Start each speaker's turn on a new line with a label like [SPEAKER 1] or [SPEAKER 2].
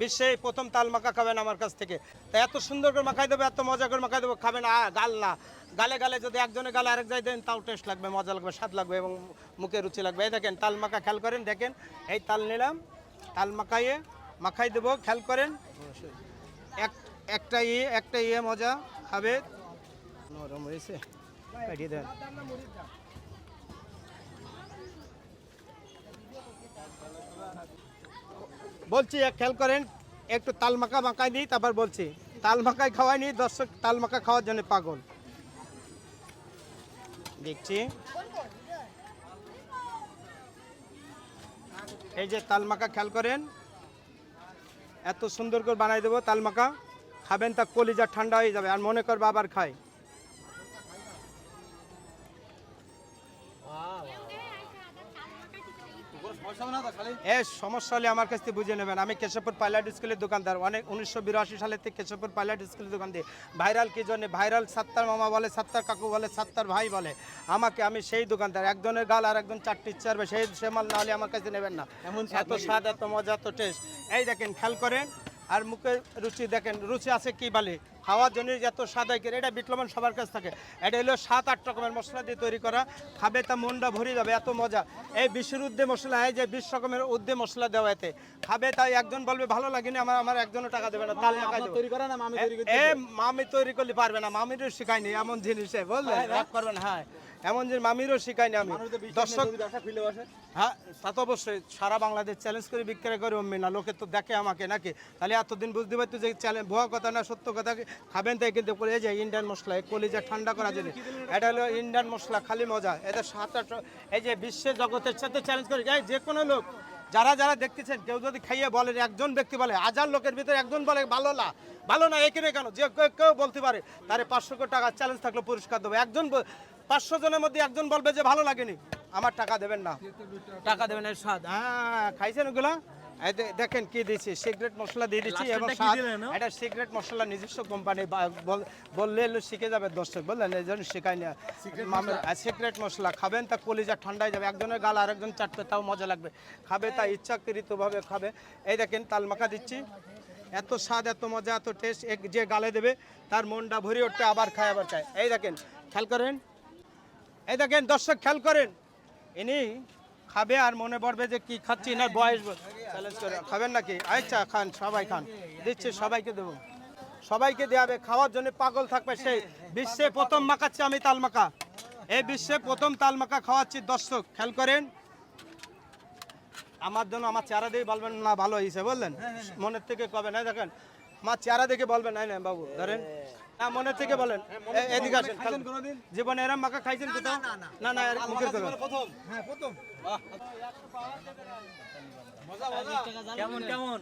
[SPEAKER 1] বিশ্বে প্রথম তাল মাখা খাবেন আমার কাছ থেকে। তা এত সুন্দর করে মাখাই দেবো, এত মজা করে মাখাই দেবো, খাবেন গাল না। গালে গালে যদি একজনে গালে আরেক জায়গায় দেন, তাও টেস্ট লাগবে, মজা লাগবে, স্বাদ লাগবে এবং মুখে রুচি লাগবে। এই দেখেন, তাল মাখা খেয়াল করেন, দেখেন, এই তাল নিলাম, তাল মাখাইয়ে মাখাই দেবো, খেয়াল করেন। এক, একটা ইয়ে একটা ইয়ে মজা, খাবে। নরম হয়েছে দেন। বলছি, এক খেয়াল করেন, একটু তাল মাখা মাখাই দিই, তারপর বলছি, তাল মাখাই খাওয়াই নি, দর্শক তাল মাখা খাওয়ার জন্য পাগল। দেখছি। এই যে তাল মাখা, খেয়াল করেন, এত সুন্দর করে বানাই দেবো তাল মাখা। খাবেন তা কলিজা ঠান্ডা হয়ে যাবে, আর মনে করবে আবার খাই এ সমস্যা হলে আমার কাছ থেকে বুঝে নেবেন। আমি কেশবপুর পাইলট স্কুলের দোকানদার। অনেক উনিশশো বিরাশি সালের থেকে কেশবপুর পাইলট স্কুলের দোকান দিই ভাইরাল কি জন্য? ভাইরাল সাত্তার মামা বলে সাত্তার কাকু বলে সাত্তার ভাই বলে। আমাকে আমি সেই দোকানদার। একজনের গাল আর একজন চারটি চারবে সেই সে মাল না হলে আমার কাছে নেবেন না। এমন এত স্বাদ এত মজা এত টেস্ট এই দেখেন খেয়াল করেন। আর মুখে রুচি দেখেন। রুচি আছে কি বলে? খাওয়ার জন্য এত স্বাদ হয় এটা বিটলমান সবার কাছ থাকে। এটা হলো সাত আট রকমের মশলা দিয়ে তৈরি করা। খাবে তা মনটা ভরে যাবে এত মজা। এই বিশ্বের উদ্দে মশলা হয় যে বিশ রকমের উদ্দে মশলা দেওয়া এতে। খাবে তাই একজন বলবে ভালো লাগেনি আমার আমার একজনও টাকা দেবে না না দেবো।
[SPEAKER 2] তৈরি করে না মামি তৈরি
[SPEAKER 1] এ মামি তৈরি করলে পারবে না মামিরও শিখায়নি এমন জিনিসে বললে করবেন হ্যাঁ। এমন যে মামিরও শিখায়নি আমি। দর্শক হ্যাঁ তা তো অবশ্যই। সারা বাংলাদেশ চ্যালেঞ্জ করে বিক্রয় করে অমনি না লোকে তো দেখে আমাকে নাকি। তাহলে এতদিন বুঝতে পারতো যে চ্যালেঞ্জ ভুয়া কথা না সত্য কথা খাবেন তাই কিন্তু এই যে ইন্ডিয়ান মশলা এই কলিজা ঠান্ডা করার জন্য। এটা হলো ইন্ডিয়ান মশলা খালি মজা। এটা সাত আট এই যে বিশ্বের জগতের সাথে চ্যালেঞ্জ করে যায় যে কোনো লোক যারা যারা দেখতেছেন কেউ যদি খাইয়ে বলে একজন ব্যক্তি বলে হাজার লোকের ভিতরে একজন বলে ভালো না ভালো না এখানে কেন যে কেউ- কেউ বলতে পারে তারে পাঁচশো টাকা চ্যালেঞ্জ থাকলে পুরস্কার দেবো। একজন পাঁচশো জনের মধ্যে একজন বলবে যে ভালো লাগেনি। আমার টাকা দেবেন না। টাকা দেবেন এর স্বাদ। হ্যাঁ খাইছেন ওগুলা? দেখেন কি দিয়েছি সিগারেট মশলা দিয়ে দিচ্ছি এবং এটা সিগারেট মশলা নিজস্ব কোম্পানি বললে শিখে যাবে দর্শক বললেন এই জন্য শেখাই না। সিগারেট মশলা? খাবেন তা কলিজা ঠান্ডা হয়ে যাবে। একজনের গাল আরেকজন চাটবে তাও মজা লাগবে। খাবে তা ইচ্ছাকৃতভাবে খাবে। এই দেখেন তাল মাখা দিচ্ছি। এত স্বাদ এত মজা এত টেস্ট যে গালে দেবে তার মনটা ভরে উঠতে আবার খায় আবার খায়। এই দেখেন খেয়াল করেন এই দেখেন, দর্শক, খেয়াল করেন। ইনি খাবে আর মনে পড়বে যে কি খাচ্ছি, না বয়স চ্যালেঞ্জ করে। খাবেন নাকি? আচ্ছা খান, সবাই খান। দিচ্ছে, সবাইকে দেবো। সবাইকে দেওয়াবে খাওয়ার জন্য পাগল থাকবে সেই বিশ্বে প্রথম মাখাচ্ছি আমি তাল মাখা। এই বিশ্বে প্রথম তাল মাখা খাওয়াচ্ছি, দর্শক, খেয়াল করেন। আমার জন্য আমার চেহারা দিয়ে বলবেন, না, ভালো হয়েছে বললেন। মনের থেকে কবে, না, দেখেন। আমার চেহারা দেখে বলবেন নাই না বাবু ধরেন। না মনের থেকে বলেন। এদিকে আসেন জীবনে এরম খাইছেন কোথাও? না না মুখের
[SPEAKER 2] প্রথম। হ্যাঁ প্রথম। কেমন কেমন?